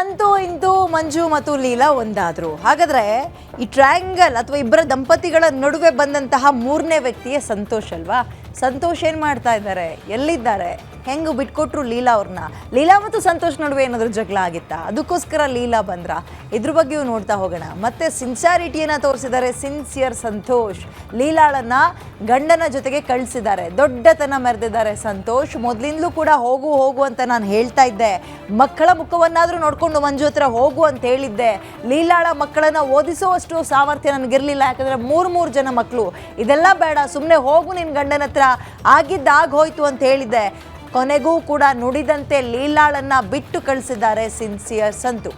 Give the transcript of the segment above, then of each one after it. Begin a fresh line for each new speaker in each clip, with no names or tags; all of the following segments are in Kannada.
ಅಂತೂ ಇಂತೂ ಮಂಜು ಮತ್ತು ಲೀಲಾ ಒಂದಾದ್ರು. ಹಾಗಾದ್ರೆ ಈ ಟ್ರಯಾಂಗಲ್ ಅಥವಾ ಇಬ್ಬರ ದಂಪತಿಗಳ ನಡುವೆ ಬಂದಂತಹ ಮೂರನೇ ವ್ಯಕ್ತಿಯ ಸಂತೋಷ್ ಅಲ್ವಾ? ಸಂತೋಷ್ ಏನ್ ಮಾಡ್ತಾ ಇದ್ದಾರೆ? ಎಲ್ಲಿದ್ದಾರೆ? ಹೆಂಗ್ ಬಿಟ್ಕೊಟ್ರು ಲೀಲಾ ಅವ್ರನ್ನ? ಲೀಲಾ ಮತ್ತು ಸಂತೋಷ್ ನಡುವೆ ಏನಾದರೂ ಜಗಳ ಆಗಿತ್ತಾ? ಅದಕ್ಕೋಸ್ಕರ ಲೀಲಾ ಬಂದ್ರ? ಇದ್ರ ಬಗ್ಗೆಯೂ ನೋಡ್ತಾ ಹೋಗೋಣ. ಮತ್ತೆ ಸಿನ್ಸಾರಿಟಿಯನ್ನು ತೋರಿಸಿದ್ದಾರೆ ಸಿನ್ಸಿಯರ್ ಸಂತೋಷ್. ಲೀಲಾಳನ್ನ ಗಂಡನ ಜೊತೆಗೆ ಕಳಿಸಿದ್ದಾರೆ. ದೊಡ್ಡತನ ಮೆರೆದಿದ್ದಾರೆ ಸಂತೋಷ್. ಮೊದಲಿಂದಲೂ ಕೂಡ ಹೋಗು ಹೋಗು ಅಂತ ನಾನು ಹೇಳ್ತಾ ಇದ್ದೆ. ಮಕ್ಕಳ ಮುಖವನ್ನಾದರೂ ನೋಡಿಕೊಂಡು ಮಂಜು ಹತ್ರ ಹೋಗು ಅಂತ ಹೇಳಿದ್ದೆ. ಲೀಲಾಳ ಮಕ್ಕಳನ್ನ ಓದಿಸುವಷ್ಟು ಸಾಮರ್ಥ್ಯ ನನಗಿರಲಿಲ್ಲ ಯಾಕಂದ್ರೆ ಮೂರು ಮೂರು ಜನ ಮಕ್ಕಳು ಇದೆಲ್ಲ ಬೇಡ. ಸುಮ್ಮನೆ ಹೋಗು ನಿನ್ನ ಗಂಡನ ಹತ್ರ ಆಗಿದ್ದಾಗ ಹೋಯ್ತು ಅಂತ ಹೇಳಿದ್ದೆ. ಕೊನೆಗೂ ಕೂಡ ನುಡಿದಂತೆ ಲೀಲಾಳನ್ನ ಬಿಟ್ಟು ಕಳಿಸಿದ್ದಾರೆ ಸಿನ್ಸಿಯರ್ ಸಂತು.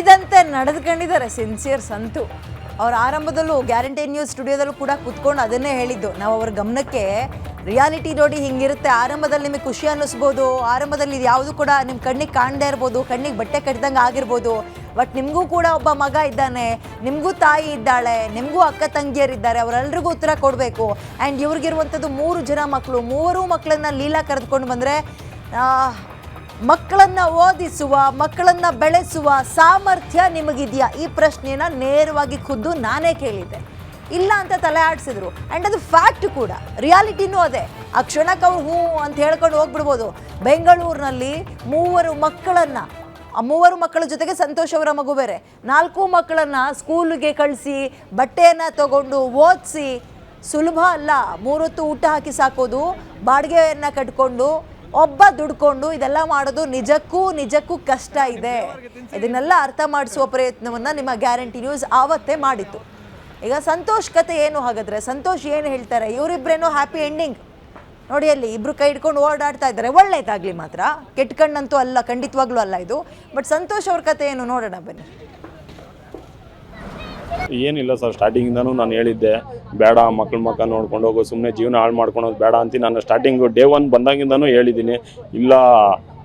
ನುಡಿದಂತೆ ನಡೆದುಕೊಂಡಿದ್ದಾರೆ. ಸಿನ್ಸಿಯರ್ ಸಂತು. ಅವ್ರ ಆರಂಭದಲ್ಲೂ ಗ್ಯಾರಂಟಿ ನ್ಯೂಸ್ ಸ್ಟುಡಿಯೋದಲ್ಲೂ ಕೂಡ ಕುತ್ಕೊಂಡು ಅದನ್ನೇ ಹೇಳಿದ್ದು. ನಾವು ಅವ್ರ ಗಮನಕ್ಕೆ ರಿಯಾಲಿಟಿ ನೋಡಿ ಹಿಂಗಿರುತ್ತೆ. ಆರಂಭದಲ್ಲಿ ನಿಮಗೆ ಖುಷಿ ಅನ್ನಿಸ್ಬೋದು. ಆರಂಭದಲ್ಲಿ ಇದು ಯಾವುದು ಕೂಡ ನಿಮ್ಮ ಕಣ್ಣಿಗೆ ಕಾಣದೇ ಇರ್ಬೋದು. ಕಣ್ಣಿಗೆ ಬಟ್ಟೆ ಕಟ್ಟಿದಂಗೆ ಆಗಿರ್ಬೋದು. ಬಟ್ ನಿಮಗೂ ಕೂಡ ಒಬ್ಬ ಮಗ ಇದ್ದಾನೆ. ನಿಮಗೂ ತಾಯಿ ಇದ್ದಾಳೆ. ನಿಮಗೂ ಅಕ್ಕ ತಂಗಿಯರಿದ್ದಾರೆ ಅವರೆಲ್ಲರಿಗೂ ಉತ್ತರ ಕೊಡಬೇಕು. ಆ್ಯಂಡ್ ಇವ್ರಿಗಿರುವಂಥದ್ದು ಮೂರು ಜನ ಮಕ್ಕಳು. ಮೂವರು ಮಕ್ಕಳನ್ನ ಲೀಲಾ ಕರೆದುಕೊಂಡು ಬಂದರೆ ಮಕ್ಕಳನ್ನ ಓದಿಸುವ, ಮಕ್ಕಳನ್ನ ಬೆಳೆಸುವ ಸಾಮರ್ಥ್ಯ ನಿಮಗಿದೆಯಾ? ಈ ಪ್ರಶ್ನೆನ ನೇರವಾಗಿ ಖುದ್ದು ನಾನೇ ಕೇಳಿದ್ದೆ. ಇಲ್ಲ ಅಂತ ತಲೆ ಆಡಿಸಿದ್ರು. ಆ್ಯಂಡ್ ಅದು ಫ್ಯಾಕ್ಟ್ ಕೂಡ. ರಿಯಾಲಿಟಿನೂ ಅದೇ. ಆ ಕ್ಷಣಕ್ಕೆ ಅವ್ರು ಹ್ಞೂ ಅಂತ ಹೇಳ್ಕೊಂಡು ಹೋಗ್ಬಿಡ್ಬೋದು. ಬೆಂಗಳೂರಿನಲ್ಲಿ ಮೂವರು ಮಕ್ಕಳನ್ನು, ಆ ಮೂವರು ಮಕ್ಕಳ ಜೊತೆಗೆ ಸಂತೋಷ್ ಅವರ ಮಗು ಬೇರೆ. ನಾಲ್ಕು ಮಕ್ಕಳನ್ನು ಸ್ಕೂಲಿಗೆ ಕಳಿಸಿ, ಬಟ್ಟೆಯನ್ನು ತಗೊಂಡು ಓದಿಸಿ, ಸುಲಭ ಅಲ್ಲ. ಮೂರೊತ್ತು ಊಟ ಹಾಕಿ ಸಾಕೋದು, ಬಾಡಿಗೆಯನ್ನು ಕಟ್ಕೊಂಡು ಒಬ್ಬ ದುಡ್ಕೊಂಡು ಇದೆಲ್ಲ ಮಾಡೋದು ನಿಜಕ್ಕೂ ನಿಜಕ್ಕೂ ಕಷ್ಟ ಇದೆ. ಇದನ್ನೆಲ್ಲ ಅರ್ಥ ಮಾಡಿಸುವ ಪ್ರಯತ್ನವನ್ನ ನಿಮ್ಮ ಗ್ಯಾರಂಟಿ ನ್ಯೂಸ್ ಆವತ್ತೇ ಮಾಡಿತ್ತು. ಈಗ ಸಂತೋಷ್ ಕತೆ ಏನು ಹಾಗಾದ್ರೆ? ಸಂತೋಷ್ ಏನು ಹೇಳ್ತಾರೆ? ಇವರಿಬ್ಬರೇನೋ ಹ್ಯಾಪಿ ಎಂಡಿಂಗ್ ನೋಡಿ ಅಲ್ಲಿ ಇಬ್ರು ಕೈ ಹಿಡ್ಕೊಂಡು ಓಡಾಡ್ತಾ ಇದ್ದಾರೆ. ಒಳ್ಳೇದಾಗ್ಲಿ ಮಾತ್ರ. ಕೆಟ್ಟ ಅಲ್ಲ, ಖಂಡಿತವಾಗ್ಲೂ ಅಲ್ಲ ಇದು. ಬಟ್ ಸಂತೋಷ್ ಅವ್ರ ಕತೆ ಏನು ನೋಡೋಣ ಬನ್ನಿ.
ಏನಿಲ್ಲ ಸರ್ ಸ್ಟಾರ್ಟಿಂಗಿಂದನೂ ನಾನು ಹೇಳಿದ್ದೆ, ಬೇಡ ಮಕ್ಕಳ ಮಕ್ಕ ನೋಡ್ಕೊಂಡು ಹೋಗೋ ಸುಮ್ಮನೆ ಜೀವನ ಹಾಳು ಮಾಡ್ಕೊಳೋದು ಬೇಡ ಅಂತ ನಾನು ಸ್ಟಾರ್ಟಿಂಗು ಡೇ ಒನ್ ಬಂದಾಗಿಂದನೂ ಹೇಳಿದ್ದೀನಿ. ಇಲ್ಲ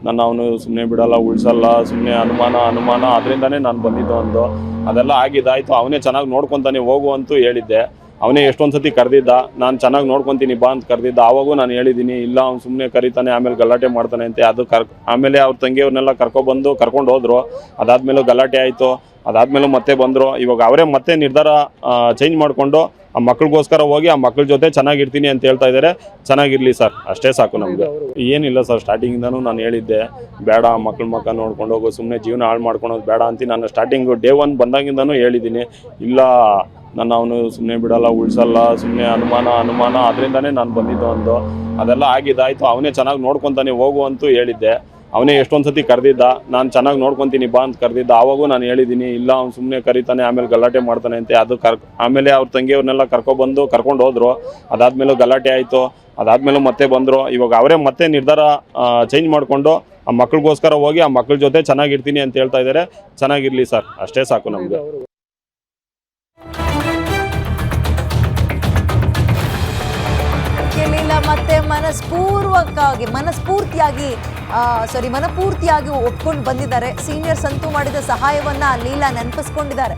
ನಾನು ಅವನು ಸುಮ್ಮನೆ ಬಿಡಲ್ಲ, ಉಳಿಸಲ್ಲ ಸುಮ್ಮನೆ ಅನುಮಾನ ಅನುಮಾನ ಅದರಿಂದನೇ ನಾನು ಬಂದಿದ್ದು ಒಂದು ಅದೆಲ್ಲ ಆಗಿದ್ದಾಯ್ತು, ಅವನೇ ಚೆನ್ನಾಗಿ ನೋಡ್ಕೊತಾನೆ, ಹೋಗು ಅಂತೂ ಹೇಳಿದ್ದೆ. ಅವನೇ ಎಷ್ಟೊಂದು ಸತಿ ಕರೆದಿದ್ದ, ನಾನು ಚೆನ್ನಾಗಿ ನೋಡ್ಕೊತೀನಿ ಬಾ ಅಂತ ಕರೆದಿದ್ದ, ಆವಾಗೂ ನಾನು ಹೇಳಿದ್ದೀನಿ ಇಲ್ಲ ಅವ್ನು ಸುಮ್ಮನೆ ಕರೀತಾನೆ, ಆಮೇಲೆ ಗಲಾಟೆ ಮಾಡ್ತಾನೆ ಅಂತ, ಅದು ಕರ್, ಆಮೇಲೆ ಅವ್ರ ತಂಗಿಯವ್ರನ್ನೆಲ್ಲ ಕರ್ಕೊಬಂದು ಕರ್ಕೊಂಡು ಹೋದ್ರು, ಅದಾದ್ಮೇಲೂ ಗಲಾಟೆ ಆಯಿತು, ಅದಾದ್ಮೇಲೂ ಮತ್ತೆ ಬಂದರು, ಇವಾಗ ಅವರೇ ಮತ್ತೆ ನಿರ್ಧಾರ ಚೇಂಜ್ ಮಾಡಿಕೊಂಡು, ಆ ಮಕ್ಳಿಗೋಸ್ಕರ ಹೋಗಿ ಆ ಮಕ್ಳ ಜೊತೆ ಚೆನ್ನಾಗಿರ್ತೀನಿ ಅಂತ ಹೇಳ್ತಾ ಇದ್ದಾರೆ ಚೆನ್ನಾಗಿರಲಿ ಸರ್, ಅಷ್ಟೇ ಸಾಕು ನಮಗೆ. ಏನಿಲ್ಲ ಸರ್, ಸ್ಟಾರ್ಟಿಂಗಿಂದನೂ ನಾನು ಹೇಳಿದ್ದೆ, ಬೇಡ, ಮಕ್ಳ ಮಕ್ಕ ನೋಡ್ಕೊಂಡು ಹೋಗೋ ಸುಮ್ಮನೆ ಜೀವನ ಹಾಳು ಮಾಡ್ಕೊಳೋದು ಬೇಡ ಅಂತ, ನಾನು ಸ್ಟಾರ್ಟಿಂಗು ಡೇ ಒನ್ ಬಂದಾಗಿಂದನೂ ಹೇಳಿದ್ದೀನಿ ಇಲ್ಲ ನಾನು ಅವನು ಸುಮ್ಮನೆ ಬಿಡಲ್ಲ, ಉಳಿಸಲ್ಲ ಸುಮ್ಮನೆ ಅನುಮಾನ ಅನುಮಾನ. ಅದರಿಂದನೇ ನಾನು ಬಂದಿದ್ದು ಒಂದು ಅದೆಲ್ಲ ಆಗಿದ್ದಾಯಿತು. ಅವನೇ ಚೆನ್ನಾಗಿ ನೋಡ್ಕೊತಾನೆ, ಹೋಗು ಅಂತೂ ಹೇಳಿದ್ದೆ. ಅವನೇ ಎಷ್ಟೊಂದು ಸತಿ ಕರೆದಿದ್ದ, ನಾನು ಚೆನ್ನಾಗಿ ನೋಡ್ಕೊತೀನಿ ಬಾ ಅಂತ ಕರೆದಿದ್ದ. ಆವಾಗೂ ನಾನು ಹೇಳಿದ್ದೀನಿ ಇಲ್ಲ ಅವ್ನು ಸುಮ್ಮನೆ ಕರೀತಾನೆ, ಆಮೇಲೆ ಗಲಾಟೆ ಮಾಡ್ತಾನೆ ಅಂತೆ. ಅದು ಕರ್, ಆಮೇಲೆ ಅವ್ರ ತಂಗಿಯವ್ರನ್ನೆಲ್ಲ ಕರ್ಕೊಬಂದು ಕರ್ಕೊಂಡು ಹೋದ್ರು. ಅದಾದ್ಮೇಲೂ ಗಲಾಟೆ ಆಯಿತು. ಅದಾದ್ಮೇಲೂ ಮತ್ತೆ ಬಂದರು. ಇವಾಗ ಅವರೇ ಮತ್ತೆ ನಿರ್ಧಾರ ಚೇಂಜ್ ಮಾಡಿಕೊಂಡು ಆ ಮಕ್ಳಿಗೋಸ್ಕರ ಹೋಗಿ ಆ ಮಕ್ಳ ಜೊತೆ ಚೆನ್ನಾಗಿರ್ತೀನಿ ಅಂತ ಹೇಳ್ತಾ ಇದ್ದಾರೆ ಚೆನ್ನಾಗಿರಲಿ ಸರ್. ಅಷ್ಟೇ ಸಾಕು ನಮಗೆ.
ಮತ್ತೆ ಮನಸ್ಪೂರ್ವಕವಾಗಿ ಮನಸ್ಫೂರ್ತಿಯಾಗಿ ಸಾರಿ ಮನಪೂರ್ತಿಯಾಗಿ ಒಪ್ಕೊಂಡು ಬಂದಿದ್ದಾರೆ. ಸೀನಿಯರ್ ಸಂತು ಮಾಡಿದ ಸಹಾಯವನ್ನ ಲೀಲಾ ನೆನಪಿಸ್ಕೊಂಡಿದ್ದಾರೆ.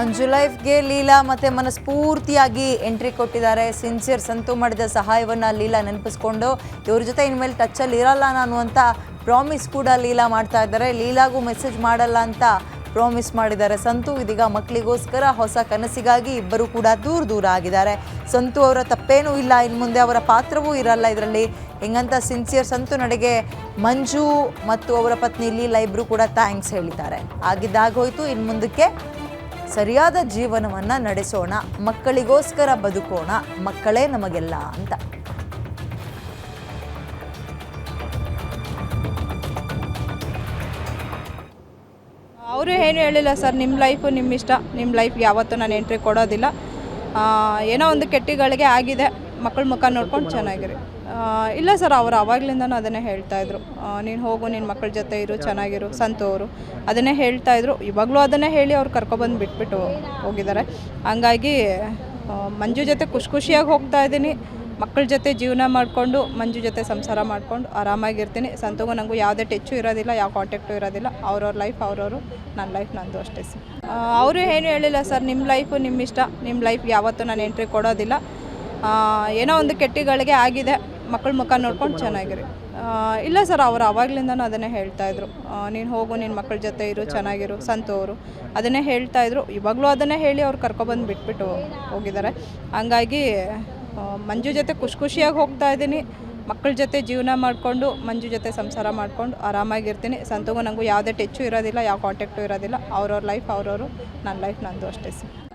ಮಂಜು ಲೈಫ್ಗೆ ಲೀಲಾ ಮತ್ತೆ ಮನಸ್ಫೂರ್ತಿಯಾಗಿ ಎಂಟ್ರಿ ಕೊಟ್ಟಿದ್ದಾರೆ. ಸಿನ್ಸಿಯರ್ ಸಂತು ಮಾಡಿದ ಸಹಾಯವನ್ನು ಲೀಲಾ ನೆನಪಿಸ್ಕೊಂಡು, ಇವ್ರ ಜೊತೆ ಇನ್ಮೇಲೆ ಟಚ್ಚಲ್ಲಿ ಇರಲ್ಲ ನಾನು ಅಂತ ಪ್ರಾಮಿಸ್ ಕೂಡ ಲೀಲಾ ಮಾಡ್ತಾ ಇದ್ದಾರೆ. ಲೀಲಾಗೂ ಮೆಸೇಜ್ ಮಾಡಲ್ಲ ಅಂತ ಪ್ರಾಮಿಸ್ ಮಾಡಿದ್ದಾರೆ. ಸಂತು ಇದೀಗ ಮಕ್ಕಳಿಗೋಸ್ಕರ ಹೊಸ ಕನಸಿಗಾಗಿ ಇಬ್ಬರು ಕೂಡ ದೂರ ದೂರ ಆಗಿದ್ದಾರೆ. ಸಂತು ಅವರ ತಪ್ಪೇನೂ ಇಲ್ಲ. ಇನ್ನು ಮುಂದೆ ಅವರ ಪಾತ್ರವೂ ಇರಲ್ಲ ಇದರಲ್ಲಿ. ಹೆಂಗಂತ ಸಿನ್ಸಿಯರ್ ಸಂತು ನಡೆಗೆ ಮಂಜು ಮತ್ತು ಅವರ ಪತ್ನಿ ಲೀಲಾ ಇಬ್ಬರು ಕೂಡ ಥ್ಯಾಂಕ್ಸ್ ಹೇಳಿದ್ದಾರೆ. ಆಗಿದ್ದಾಗೋಯ್ತು ಇನ್ನು ಮುಂದಕ್ಕೆ ಸರಿಯಾದ ಜೀವನವನ್ನು ನಡೆಸೋಣ, ಮಕ್ಕಳಿಗೋಸ್ಕರ ಬದುಕೋಣ, ಮಕ್ಕಳೇ ನಮಗೆಲ್ಲ ಅಂತ.
ಅವರು ಏನು ಹೇಳಿಲ್ಲ ಸರ್ ನಿಮ್ಮ ಲೈಫು ನಿಮ್ಮ ಇಷ್ಟ. ನಿಮ್ಮ ಲೈಫ್ಗೆ ಯಾವತ್ತೂ ನಾನು ಎಂಟ್ರಿ ಕೊಡೋದಿಲ್ಲ. ಏನೋ ಒಂದು ಕೆಟ್ಟಿಗಳಿಗೆ ಆಗಿದೆ. ಮಕ್ಕಳ ಮುಖ ನೋಡ್ಕೊಂಡು ಚೆನ್ನಾಗಿರಿ. ಇಲ್ಲ ಸರ್, ಅವರು ಅವಾಗ್ಲಿಂದನೂ ಅದನ್ನೇ ಹೇಳ್ತಾ ಇದ್ರು. ನೀನು ಹೋಗು ನಿನ್ನ ಮಕ್ಕಳ ಜೊತೆ ಇರು, ಚೆನ್ನಾಗಿರು, ಸಂತು ಅವರು. ಅದನ್ನೇ ಹೇಳ್ತಾ ಇದ್ರು. ಇವಾಗಲೂ ಅದನ್ನೇ ಹೇಳಿ ಅವ್ರು ಕರ್ಕೊಬಂದು ಬಿಟ್ಬಿಟ್ಟು ಹೋಗಿದ್ದಾರೆ. ಹಂಗಾಗಿ ಮಂಜು ಜೊತೆ ಖುಷಿ ಖುಷಿಯಾಗಿ ಹೋಗ್ತಾ ಇದ್ದೀನಿ. ಮಕ್ಕಳ ಜೊತೆ ಜೀವನ ಮಾಡಿಕೊಂಡು, ಮಂಜು ಜೊತೆ ಸಂಸಾರ ಮಾಡಿಕೊಂಡು ಆರಾಮಾಗಿರ್ತೀನಿ. ಸಂತಗೂ ನನಗೂ ಯಾವುದೇ ಟೆಚ್ಚು ಇರೋದಿಲ್ಲ, ಯಾವ ಕಾಂಟ್ಯಾಕ್ಟು ಇರೋದಿಲ್ಲ. ಅವ್ರವ್ರ ಲೈಫ್ ಅವ್ರವರು. ನನ್ನ ಲೈಫ್ ನಂದು ಅಷ್ಟೇ ಸರ್. ಅವರು ಏನು ಹೇಳಿಲ್ಲ ಸರ್ ನಿಮ್ಮ ಲೈಫು ನಿಮ್ಮ ಇಷ್ಟ. ನಿಮ್ಮ ಲೈಫ್ ಯಾವತ್ತೂ ನಾನು ಎಂಟ್ರಿ ಕೊಡೋದಿಲ್ಲ. ಏನೋ ಒಂದು ಕೆಟ್ಟಿಗಳಿಗೆ ಆಗಿದೆ. ಮಕ್ಕಳ ಮುಖ ನೋಡ್ಕೊಂಡು ಚೆನ್ನಾಗಿರಿ. ಇಲ್ಲ ಸರ್, ಅವರು ಅವಾಗ್ಲಿಂದನೂ ಅದನ್ನೇ ಹೇಳ್ತಾ ಇದ್ರು. ನೀನು ಹೋಗು ನಿನ್ನ ಮಕ್ಕಳ ಜೊತೆ ಇರು, ಚೆನ್ನಾಗಿರು ಸಂತೋರು ಅದನ್ನೇ ಹೇಳ್ತಾ ಇದ್ರು. ಇವಾಗಲೂ ಅದನ್ನೇ ಹೇಳಿ ಅವ್ರು ಕರ್ಕೊಬಂದು ಬಿಟ್ಬಿಟ್ಟು ಹೋಗಿದ್ದಾರೆ. ಹಂಗಾಗಿ ಮಂಜು ಜೊತೆ ಖುಷಿ ಖುಷಿಯಾಗಿ ಹೋಗ್ತಾ ಇದ್ದೀನಿ. ಮಕ್ಕಳ ಜೊತೆ ಜೀವನ ಮಾಡಿಕೊಂಡು, ಮಂಜು ಜೊತೆ ಸಂಸಾರ ಮಾಡಿಕೊಂಡು ಆರಾಮಾಗಿರ್ತೀನಿ. ಸಂತಗೂ ನನಗೂ ಯಾವುದೇ ಟೆಚ್ಚು ಇರೋದಿಲ್ಲ, ಯಾವ ಕಾಂಟ್ಯಾಕ್ಟು ಇರೋದಿಲ್ಲ. ಅವ್ರವ್ರ ಲೈಫ್ ಅವ್ರವರು ನನ್ನ ಲೈಫ್ ನಂದು ಅಷ್ಟೇ ಸರ್.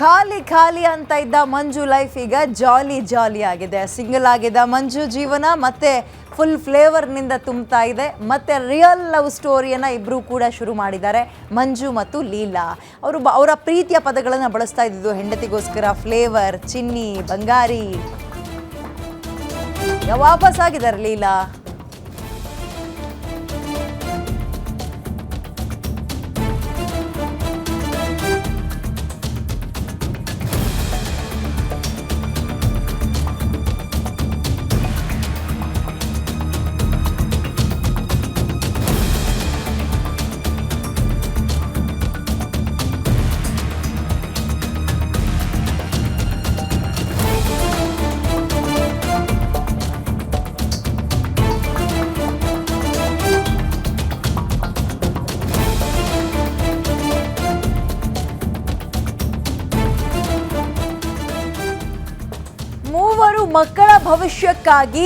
ಖಾಲಿ ಖಾಲಿ ಅಂತ ಇದ್ದ ಮಂಜು ಲೈಫ್ ಈಗ ಜಾಲಿ ಜಾಲಿ ಆಗಿದೆ. ಸಿಂಗಲ್ ಆಗಿದ್ದ ಮಂಜು ಜೀವನ ಮತ್ತೆ ಫುಲ್ ಫ್ಲೇವರ್ನಿಂದ ತುಂಬ್ತಾ ಇದೆ. ಮತ್ತೆ ರಿಯಲ್ ಲವ್ ಸ್ಟೋರಿಯನ್ನು ಇಬ್ಬರು ಕೂಡ ಶುರು ಮಾಡಿದ್ದಾರೆ, ಮಂಜು ಮತ್ತು ಲೀಲಾ. ಅವರು ಅವರ ಪ್ರೀತಿಯ ಪದಗಳನ್ನು ಬಳಸ್ತಾ ಇದ್ದಿದ್ದು ಹೆಂಡತಿಗೋಸ್ಕರ ಫ್ಲೇವರ್ ಚಿನ್ನಿ, ಬಂಗಾರಿ. ವಾಪಸ್ ಆಗಿದ್ದಾರೆ ಲೀಲಾ? ಭವಿಷ್ಯಕ್ಕಾಗಿ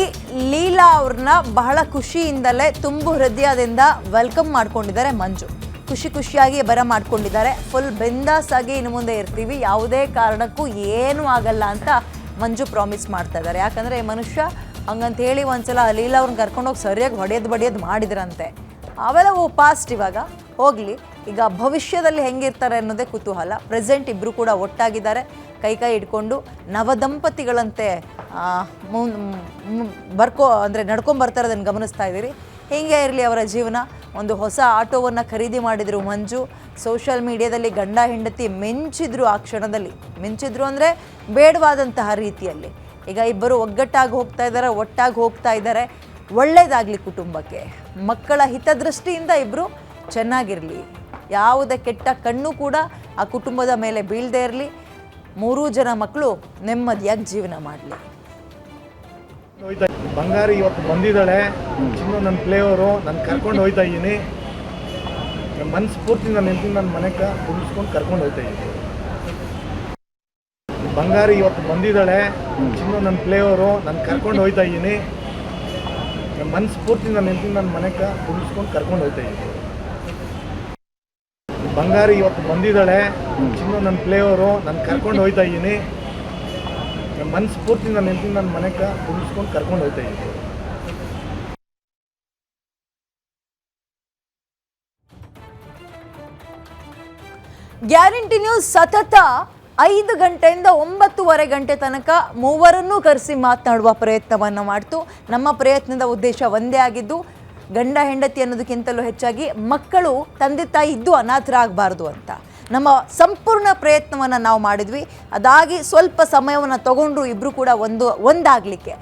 ಲೀಲಾ ಅವ್ರನ್ನ ಬಹಳ ಖುಷಿಯಿಂದಲೇ ತುಂಬು ಹೃದಯದಿಂದ ವೆಲ್ಕಮ್ ಮಾಡ್ಕೊಂಡಿದ್ದಾರೆ ಮಂಜು. ಖುಷಿ ಖುಷಿಯಾಗಿ ಬರ ಮಾಡ್ಕೊಂಡಿದ್ದಾರೆ. ಫುಲ್ ಬೆಂದಾಸ್ ಆಗಿ ಇನ್ನು ಮುಂದೆ ಇರ್ತೀವಿ. ಯಾವುದೇ ಕಾರಣಕ್ಕೂ ಏನೂ ಆಗಲ್ಲ ಅಂತ ಮಂಜು ಪ್ರಾಮಿಸ್ ಮಾಡ್ತಾ ಇದ್ದಾರೆ. ಯಾಕಂದರೆ ಈ ಮನುಷ್ಯ ಹಂಗಂತ ಹೇಳಿ ಒಂದ್ಸಲ ಲೀಲಾ ಅವ್ರನ್ನ ಕರ್ಕೊಂಡೋಗಿ ಸರಿಯಾಗಿ ಹೊಡೆಯೋದು ಬಡಿಯೋದು ಮಾಡಿದ್ರಂತೆ. ಅವೆಲ್ಲ ಓ ಪಾಸ್ಟ್ ಇವಾಗ ಹೋಗಲಿ. ಈಗ ಭವಿಷ್ಯದಲ್ಲಿ ಹೆಂಗಿರ್ತಾರೆ ಅನ್ನೋದೇ ಕುತೂಹಲ. ಪ್ರೆಸೆಂಟ್ ಇಬ್ಬರು ಕೂಡ ಒಟ್ಟಾಗಿದ್ದಾರೆ. ಕೈ ಕೈ ಇಟ್ಕೊಂಡು ನವದಂಪತಿಗಳಂತೆ ಬರ್ಕೋ, ಅಂದರೆ ನಡ್ಕೊಂಡ್ ಅದನ್ನು ಗಮನಿಸ್ತಾ ಇದ್ದೀರಿ. ಹೀಗೆ ಇರಲಿ ಅವರ ಜೀವನ. ಒಂದು ಹೊಸ ಆಟೋವನ್ನು ಖರೀದಿ ಮಾಡಿದರು ಮಂಜು. ಸೋಷಿಯಲ್ ಮೀಡಿಯಾದಲ್ಲಿ ಗಂಡ, ಹೆಂಡತಿ ಮಿಂಚಿದ್ರು ಆ ಕ್ಷಣದಲ್ಲಿ. ಮಿಂಚಿದ್ರು ಅಂದರೆ ಬೇಡವಾದಂತಹ ರೀತಿಯಲ್ಲಿ. ಈಗ ಇಬ್ಬರು ಒಗ್ಗಟ್ಟಾಗಿ ಹೋಗ್ತಾ ಇದ್ದಾರೆ, ಒಟ್ಟಾಗಿ ಹೋಗ್ತಾ ಇದ್ದಾರೆ. ಒಳ್ಳೆಯದಾಗಲಿ ಕುಟುಂಬಕ್ಕೆ. ಮಕ್ಕಳ ಹಿತದೃಷ್ಟಿಯಿಂದ ಇಬ್ಬರು ಚೆನ್ನಾಗಿರಲಿ. ಯಾವುದೇ ಕೆಟ್ಟ ಕಣ್ಣು ಕೂಡ ಆ ಕುಟುಂಬದ ಮೇಲೆ ಬೀಳದೇ ಇರಲಿ. ಮೂರೂ ಜನ ಮಕ್ಕಳು ನೆಮ್ಮದಿಯಾಗಿ ಜೀವನ ಮಾಡಲಿ.
ಬಂಗಾರಿ ಇವತ್ತು ಬಂದಿದ್ದಾಳೆ. ಚಿನ್ನು ನನ್ನ ಪ್ಲೇಯವರು ನಾನು ಕರ್ಕೊಂಡು ಹೋಯ್ತಾ ಇದ್ದೀನಿ. ನನ್ನ ಮನ್ಸು ಪೂರ್ತಿ ನನ್ನ ಹೆಂಡತಿ ನನ್ನ ಮನೆಗೆ ಕುಂದಿಸ್ಕೊಂಡು ಕರ್ಕೊಂಡು ಹೋಯ್ತಾ ಇದ್ದೀನಿ. ಬಂಗಾರಿ ಇವತ್ತು ಬಂದಿದ್ದಾಳೆ. ಚಿನ್ನು ನನ್ನ ಪ್ಲೇಯವರು ನಾನು ಕರ್ಕೊಂಡು ಹೋಯ್ತಾ ಇದ್ದೀನಿ. ನನ್ನ ಮನ್ಸು ಪೂರ್ತಿ ನನ್ನ ಹೆಂಡತಿ ನನ್ನ ಮನೆಗೆ ಕುಂದಿಸ್ಕೊಂಡು ಕರ್ಕೊಂಡು ಹೋಯ್ತಾ ಇದ್ದೀನಿ. ಬಂಗಾರಿ ಇವತ್ತು ಬಂದಿದ್ದಾಳೆ. ಚಿನ್ನು ನನ್ನ ಪ್ಲೇಯವರು ನಾನು ಕರ್ಕೊಂಡು ಹೋಯ್ತಾ ಇದ್ದೀನಿ. ನನ್ನ ಮನ್ಸು ಪೂರ್ತಿ ನನ್ನ ನನ್ನ ಮನೆಗೆ ಕುಂದಿಸ್ಕೊಂಡು ಕರ್ಕೊಂಡು ಹೋಗ್ತಾ ಇದ್ದೀನಿ.
ಗ್ಯಾರಂಟಿ ನ್ಯೂಸ್ ಸತತ ಐದು ಗಂಟೆಯಿಂದ ಒಂಬತ್ತುವರೆ ಗಂಟೆ ತನಕ ಮೂವರನ್ನೂ ಕರೆಸಿ ಮಾತನಾಡುವ ಪ್ರಯತ್ನವನ್ನು ಮಾಡ್ತು. ನಮ್ಮ ಪ್ರಯತ್ನದ ಉದ್ದೇಶ ಒಂದೇ ಆಗಿದ್ದು, ಗಂಡ ಹೆಂಡತಿ ಅನ್ನೋದಕ್ಕಿಂತಲೂ ಹೆಚ್ಚಾಗಿ ಮಕ್ಕಳು ತಂದೆ ತಾಯಿ ಇದ್ದು ಅನಾಥರಾಗಬಾರ್ದು ಅಂತ. ನಮ್ಮ ಸಂಪೂರ್ಣ ಪ್ರಯತ್ನವನ್ನು ನಾವು ಮಾಡಿದ್ವಿ. ಅದಾಗಿ ಸ್ವಲ್ಪ ಸಮಯವನ್ನು ತಗೊಂಡ್ರು ಇಬ್ಬರು ಕೂಡ ಒಂದು ಒಂದಾಗಲಿಕ್ಕೆ.